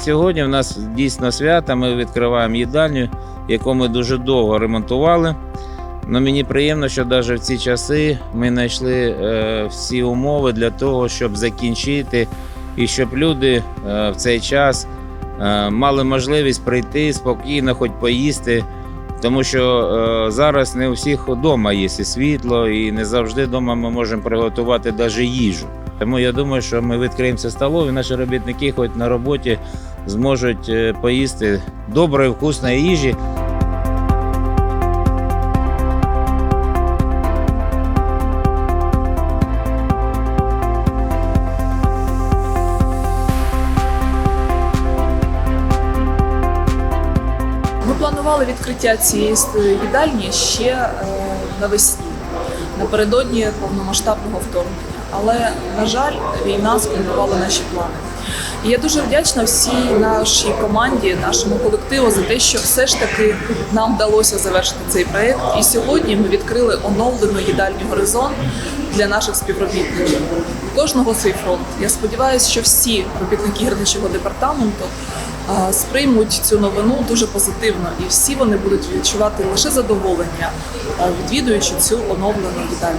Сьогодні в нас дійсно свято. Ми відкриваємо їдальню, яку ми дуже довго ремонтували. Но мені приємно, що навіть в ці часи ми знайшли е, всі умови для того, щоб закінчити і щоб люди е, в цей час е, мали можливість прийти спокійно, хоч поїсти. Тому що зараз не у всіх вдома є і світло, і не завжди вдома ми можемо приготувати навіть їжу. Тому я думаю, що ми відкриємося столові, наші робітники, хоч на роботі, зможуть е, поїсти доброї, вкусної їжі. Ми планували відкриття цієї їдальні ще е, навесні, напередодні повномасштабного вторгнення. Але, на жаль, війна сплювала наші плани. І я дуже вдячна всій нашій команді, нашому колективу за те, що все ж таки нам вдалося завершити цей проект. І сьогодні ми відкрили оновлену їдальню горизонт для наших співробітників. Кожного свій фронт. Я сподіваюся, що всі робітники гірничого департаменту сприймуть цю новину дуже позитивно, і всі вони будуть відчувати лише задоволення, відвідуючи цю оновлену їдальню.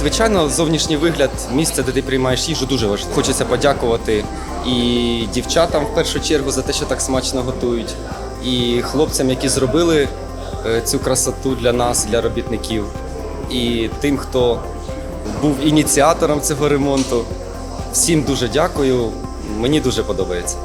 Звичайно, зовнішній вигляд місця, де ти приймаєш їжу, дуже важливо. Хочеться подякувати і дівчатам в першу чергу за те, що так смачно готують, і хлопцям, які зробили е, цю красоту для нас, для робітників, і тим, хто був ініціатором цього ремонту. Всім дуже дякую. Мені дуже подобається.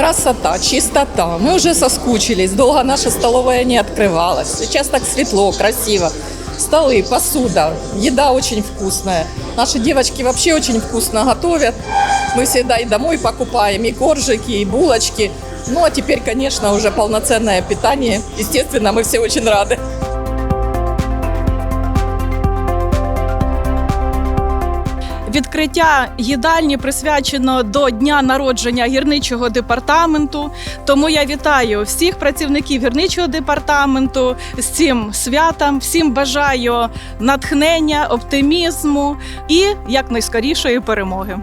Красота, чистота. Мы уже соскучились. Долго наша столовая не открывалась. Сейчас так светло, красиво. Столы, посуда, еда очень вкусная. Наши девочки вообще очень вкусно готовят. Мы всегда и домой покупаем, и коржики, и булочки. Ну а теперь, конечно, уже полноценное питание. Естественно, мы все очень рады. Відкриття їдальні присвячено до дня народження гірничого департаменту. Тому я вітаю всіх працівників гірничого департаменту з цим святом. Всім бажаю натхнення, оптимізму і якнайскорішої перемоги.